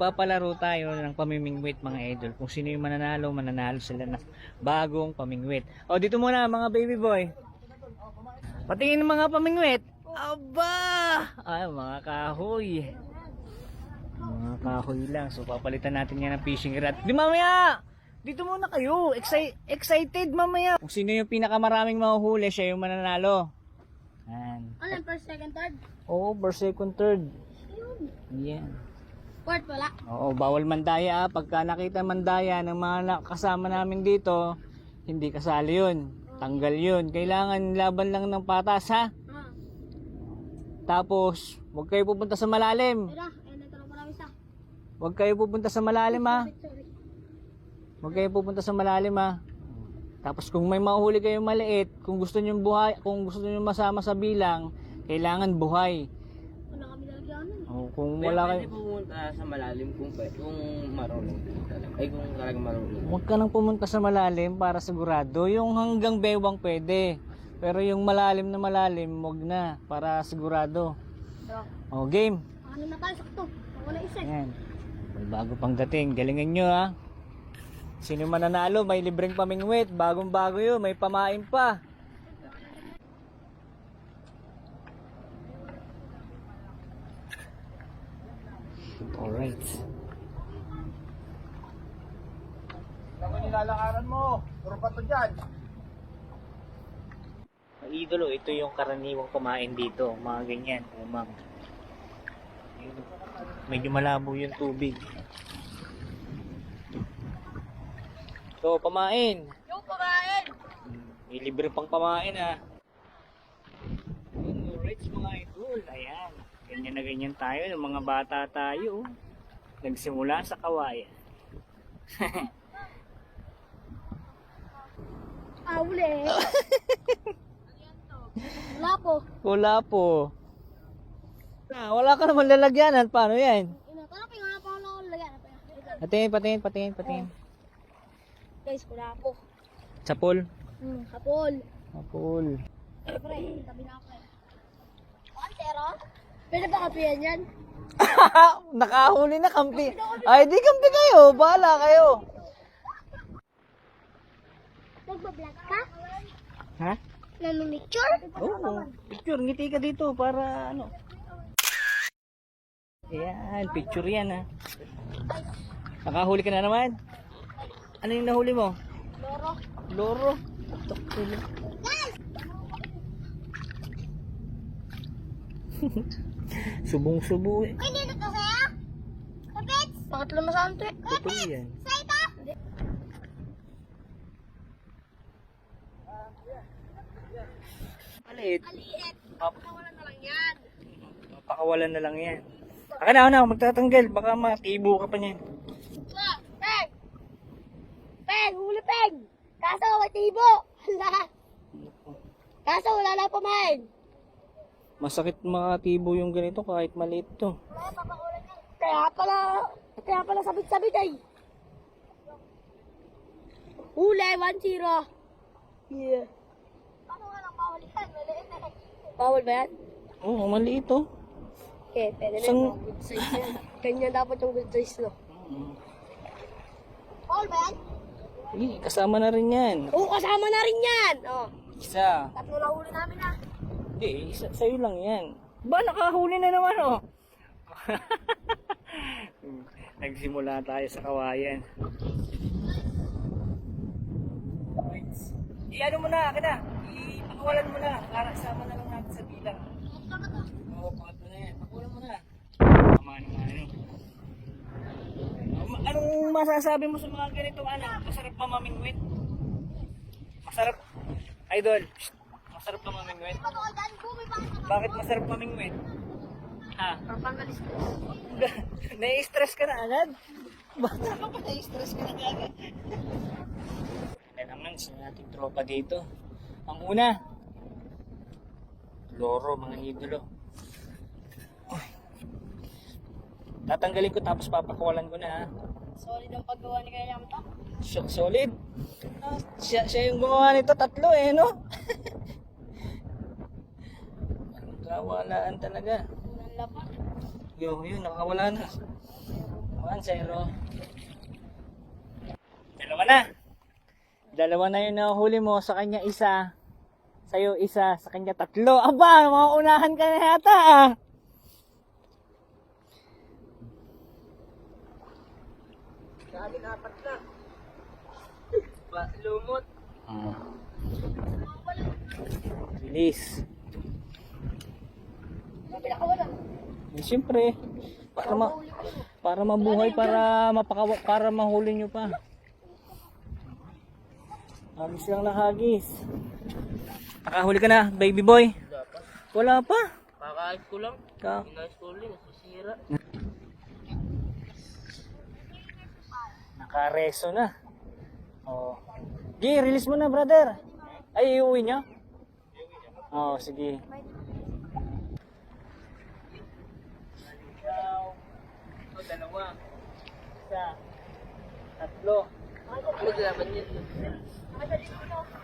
magpapalaro tayo ng pamimingwit mga idol. Kung sino yung mananalo, mananalo sila ng bagong pamingwit. O dito muna mga baby boy. Patingin ng mga pamingwit. Aba! Ay, mga kahoy. Mga kahoy lang. So papalitan natin yan ng fishing rod. Di mamaya! Dito muna kayo. Exci- excited mamaya. Kung sino yung pinakamaraming mahuhuli, siya yung mananalo. Yan. Ano first, second, third? Oo, first, second, third. Yan. Fourth wala. Oo, bawal mandaya. ah. Pagka nakita mandaya ng mga na- kasama namin dito, hindi kasali yun. Tanggal yun. Kailangan laban lang ng patas ha. Ah. Tapos, huwag kayo pupunta sa malalim. Tira, eh, natanong ko lang isa. Huwag kayo pupunta sa malalim ha. Sorry. Huwag kayo pupunta sa malalim ha. Tapos kung may mahuli kayong maliit, kung gusto niyo buhay, kung gusto niyo masama sa bilang, kailangan buhay. Wala kami lalagyan nun. O, kung wala kayo, Pwede pumunta sa malalim kung pwede, kung marunong. Ay kung talagang marunong. Huwag ka nang pumunta sa malalim para sigurado. Yung hanggang bewang pwede. Pero yung malalim na malalim, wag na. Para sigurado. Tira. O, game. Ano na tayo, sakto. Na isa. eh. Ayan. May bago pang dating. Galingan nyo ha. Sino mananalo, may libreng pamingwit. Bagong bago yun, may pamain pa. Alright. Ano nilalakaran mo? Puro pa to dyan. Idolo, ito yung karaniwang kumain dito. Mga ganyan, umang. Medyo malabo yung tubig. So, pamain. Yung pamain! May libre pang pamain ah. Alright mga idol, ayan. Ganyan na ganyan tayo, ng mga bata tayo. Nagsimula sa kawayan. Ah, uli. Wala po. Wala po. Ah, wala ka naman lalagyanan, paano yan? Patingin, patingin, patingin, patingin. Guys, wala po. Sapol. Hmm, hapol. Sapol. Siyempre, tabi na ako eh. Pantero? Pwede ba kapiyan yan? Nakahuli na kampi. Ay, di kampi kayo. Bahala kayo. Magbablog ka? Ha? Nanonicture? Oo. Picture, ngiti ka dito para ano. Ayan, picture yan ha. Nakahuli ka na naman. Ano yung nahuli mo? Loro. Loro. Taktulo. Subong-subo eh. Uy, dito ka saya? Kapit? Bakit lumasan to eh? Totoo yan. Sa ito? Maliit. Maliit. Pap Nakawalan na lang yan. pakawalan na lang yan. Akin na, ako na, magtatanggal. Baka matibo ka pa niyan. Peg! Peg! Huli peg! Kaso may tibo! Hala! Kaso wala na pamain! Masakit makatibo yung ganito kahit maliit to. Kaya pala, kaya pala sabit-sabit ay. Huli, 1-0. Yeah. Paano nga lang bawal yan? Maliit na Bawal ba yan? Oo, maliit to. Okay, pwede na Sang- yung good size yan. Ganyan dapat yung good size, no? Bawal ba yan? Eh, kasama na rin yan. Oo, kasama na rin yan! Oh, Isa. tatlo na huli namin ah. Hindi, isa, sa'yo lang yan. Ba, nakahuli na naman oh. Nagsimula tayo sa kawayan. Right. I-ano mo na, akin na. Ipakawalan mo na. Para sama na lang natin sa bilang. Oo, pangatlo na yan. Pakawalan mo na. Tama naman ano. Anong masasabi mo sa mga ganito anak? Masarap pa mamingwit? Masarap. Idol, masarap pa mamingwit? Ano ka dyan? Bumi pa ka Bakit masarap mamingwit? Ha? Papanggalis ko. Nai-stress ka na agad? Bata ka pa, nai-stress ka na agad. Yan naman sa ating tropa dito. Ang una, loro, mga idolo. Uy. Tatanggalin ko tapos papakawalan ko na ha. Solid ang paggawa ni Kaya Yamta. So- solid. Ah, siya, siya yung gumawa nito, tatlo eh, no? Ang kawalaan talaga. Yo, yun, nakawala na. Lang, zero. Dalawa na. Dalawa na yung nahuli mo. Sa kanya isa. Sa'yo isa. Sa kanya tatlo. Aba, mauunahan ka na yata ah. Ba, lumot. Release. May pinakawala. Eh, Siyempre, para ma para mabuhay, para mapakawa, para mahuli nyo pa. Hagis lang na hagis. Nakahuli ka na, baby boy. Wala pa. Kakahit ko lang. Ka Inayos ko ulit. Nasisira. nakareso na. Oh. Gi, release mo na, brother. Ay, iuwi niya? Oh, sige. Ikaw. Ito, dalawa. Isa. Tatlo. Maglaban yun.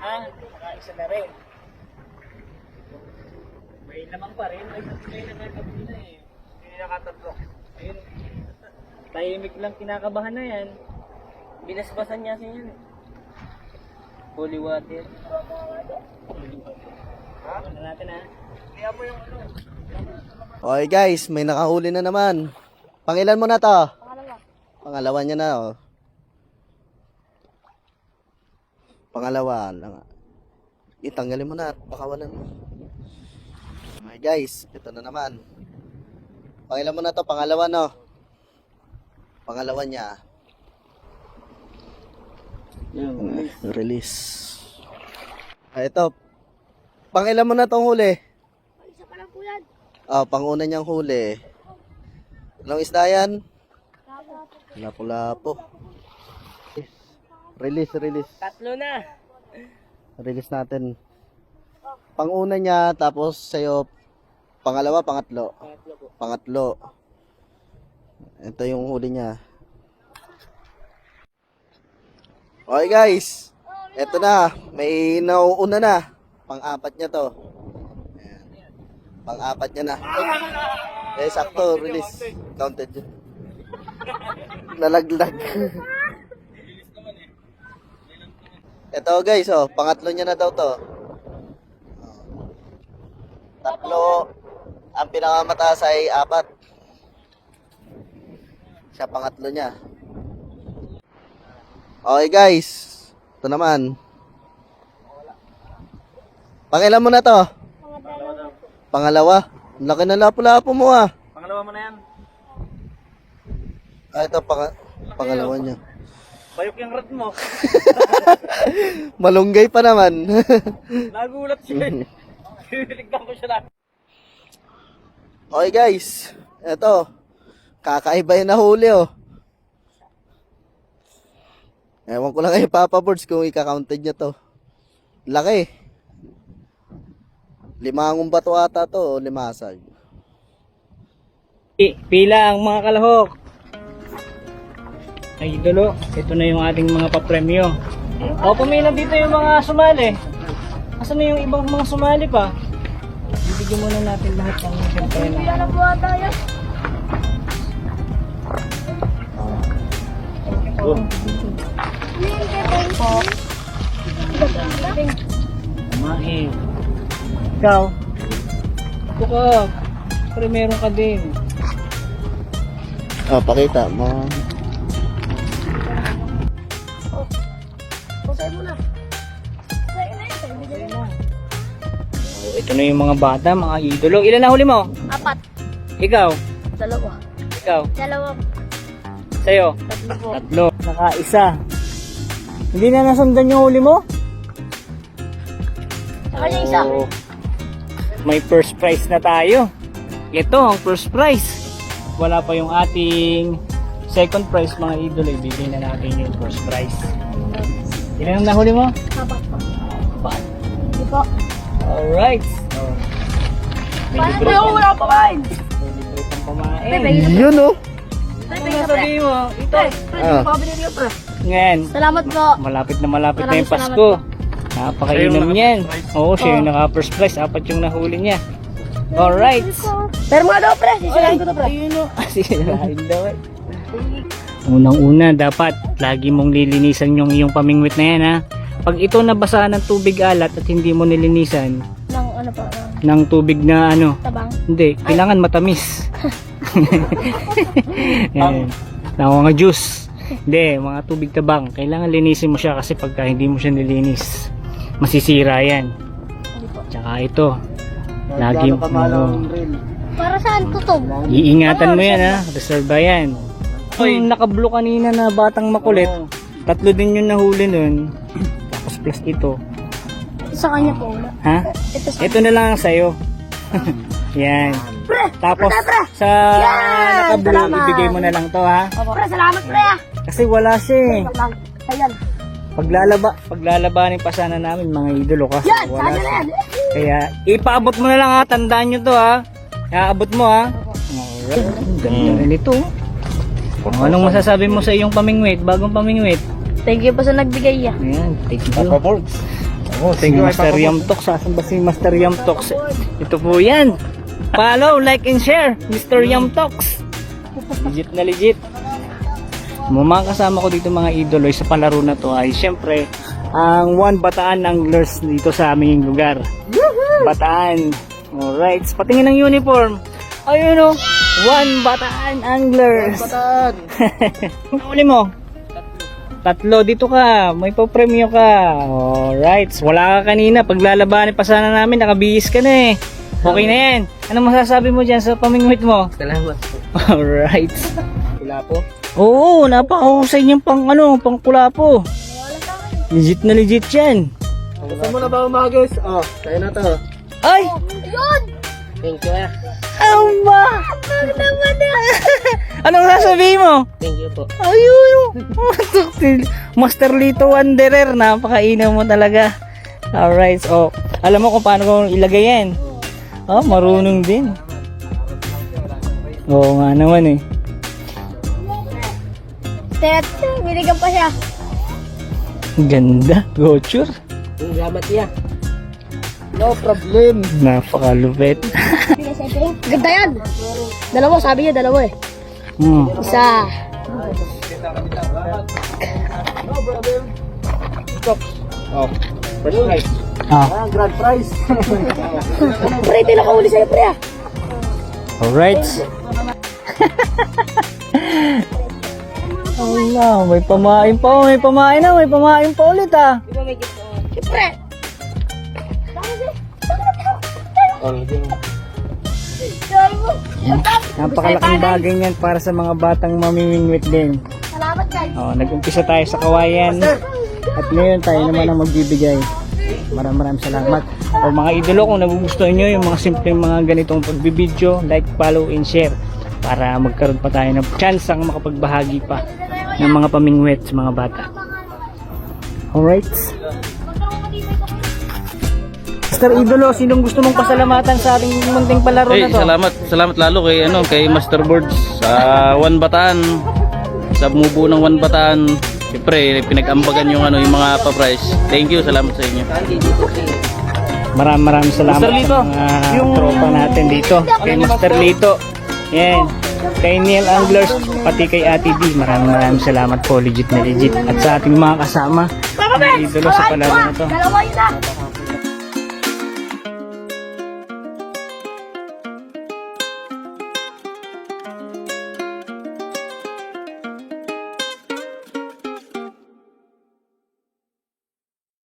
Ha? Saka isa na rin. May lamang pa rin. May may nakakabili na eh. Hindi nakatatlo. Ayun. Tahimik lang kinakabahan na yan. Binasbasan niya siya yan eh. Holy water. Ha? Ano natin ha? Kaya mo yung ano. Okay guys, may nakahuli na naman. Pangilan mo na to? Pangalawa. Pangalawa niya na oh. Pangalawa lang. Itanggalin mo na at pakawalan mo. Okay guys, ito na naman. Pangilan mo na to, pangalawa no. Pangalawa niya. Yan. Release. Ah, ito. Pangilan mo na tong huli. Isa pa lang po yan. Ah, panguna niyang huli. Anong isda yan? Lapu-lapu. Release, release. Tatlo na. Release natin. Panguna niya, tapos sa'yo, pangalawa, pangatlo. Pangatlo po. Pangatlo. Ito yung huli niya. Okay guys. Ito na. May nauuna na. Pang-apat niya to. Pang-apat niya na. Eh, sakto. Release. Counted yun. Nalaglag. Ito guys, oh, pangatlo niya na daw to. Tatlo. Ang pinakamataas ay apat. Siya pangatlo niya. Okay guys. Ito naman. Pangilan mo na to? Pangalawa. Ang Laki na lapo-lapo mo ah. Pangalawa mo na yan. Ah, ito pang pangalawa niya. Bayok yung rat mo. Malunggay pa naman. Nagulat siya. Tiniligdan ko siya na. okay guys. Ito. Kakaiba yung nahuli oh. Ewan ko lang kay Papa Birds kung ika-counted niya to. Laki. Limangong bato ata to o limasag. Pila ang mga kalahok. Ay, idolo. Ito na yung ating mga papremyo. O, pumila dito yung mga sumali. Asan na yung ibang mga sumali pa? Bibigyan muna natin lahat ng siyempre na. Wala po ata yan. Kumain. Ikaw? Ito ka. Pero meron ka din. Oh, pakita mo. Sa'yo muna. Sa'yo na. Oh, ito na yung mga bata, mga idolo. Ilan na huli mo? Apat. Ikaw? Dalawa. Ikaw? Dalawa. Sa'yo? Tatlo po. Tatlo. Saka isa. Hindi na nasundan yung huli mo? Saka niya isa. Oo. May first prize na tayo. Ito ang first prize. Wala pa yung ating second prize mga idol. Ibigay na natin yung first prize. Ilan ang nahuli mo? Apat po. Apat. Hindi po. Alright. Oh. May Paano libre kang, wala may libre kumain. Bebe, Yun oh. Ano sabihin mo? Ito. Ah. Pabili niyo pre. Ngayon, Salamat po. malapit na malapit na Maraming yung Pasko. Napakainom niyan. Oo, siya Oh. yung naka first prize. Apat yung nahuli niya. Alright. Pero mga daw pre, sisirahin ko to pre. Ayun o. Sisirahin daw eh. Unang-una, dapat lagi mong lilinisan yung iyong pamingwit na yan ha. Pag ito nabasa ng tubig alat at hindi mo nilinisan Nang ano pa, ng ng tubig na ano, tabang. hindi, kailangan matamis. Yan. Na mga juice. Hindi, mga tubig tabang. Kailangan linisin mo siya kasi pagka hindi mo siya nilinis, masisira yan. Tsaka ito, lagi mo. Para saan tutog? Iingatan mo yan ha, reserva yan. Yung nakablo kanina na batang makulit, tatlo din yung nahuli nun. Tapos plus ito. Sa kanya po. wala. Ha? Ito sa Ito na lang ang sayo. yan. Tapos sa nakablo, ibigay mo na lang to ha. Opo. Pre, salamat pre ah. Kasi wala siya eh. Ayan. Paglalaba, paglalabanin pa sana namin mga idolo kasi Yan, wala sana yan. Kaya ipaabot mo na lang ha, tandaan nyo to ha. Iaabot mo ha. Alright, ang ganda rin ito. Oh, Anong masasabi mo sa iyong pamingwit, bagong pamingwit? Thank you po sa nagbigay ah. Ayan, thank you. Papaborgs. Oh, Si Master Yam Talks, asan ba si Master Yam Talks? Ito po yan. Follow, like, and share, Mr. Yam Talks. Legit na legit. Mga kasama ko dito mga idolo sa palaro na to ay syempre ang One Bataan Anglers dito sa aming lugar. Bataan. Alright, patingin ng uniform. Ayun o, One Bataan Anglers. Bataan! Huli mo? Tatlo, dito ka. May pa-premyo ka. Alright. Wala ka kanina. Paglalabanin pa sana namin, nakabihis ka na eh. Okay na yan. Anong masasabi mo dyan sa pamingwit mo? Salamat po. Alright. Wala po. Oo, napakahusay niyang pang ano, pang kulapo. Legit na legit yan. Gusto mo na ba umagos? Oh, tayo na to. Ay! Yun! Thank you ah. Aba! naman na! Anong sasabihin mo? Thank you po. Ayun! Master Lito Wanderer, napakainaw mo talaga. Alright, so, alam mo kung paano ko ilagay yan. Oh, marunong din. Oo nga naman eh. Tet, binigyan pa siya. Ganda, gochur. Salamat ya. No problem. Napakalupit. Ganda yan. Dalawa, sabi niya dalawa eh. Hmm. Isa. Oh, first prize. Ah, Ah, grand prize. Pre, ito yung nakahuli sa'yo pre ah. alright. Allah, may pamain pa, may pamain na, may pamain pa ulit ah. Siyempre. Napakalaking bagay niyan para sa mga batang mamimingwit din. Salamat guys. Oh, nag-umpisa tayo sa kawayan. At ngayon tayo naman ang magbibigay. Maraming maraming salamat. O mga idolo, kung nagugustuhan nyo yung mga simpleng mga ganitong pagbibideo, like, follow, and share para magkaroon pa tayo ng chance ang makapagbahagi pa ng mga pamingwit sa mga bata. Alright? Mr. Idolo, sinong gusto mong pasalamatan sa ating munting palaro Hey, na to? salamat salamat lalo kay ano kay Master Boards sa One Bataan sa bumubuo ng One Bataan. Siyempre, pinag-ambagan yung ano yung mga pa-price. Thank you, salamat sa inyo. Maraming maraming salamat Master Lito, sa mga yung- tropa natin dito. Kay Master Lito. Yan. Kay Neil Anglers, pati kay Ate D. Maraming maraming salamat po. Legit na legit. At sa ating mga kasama, mga idolo sa palaro na to. Dalawa yun ah.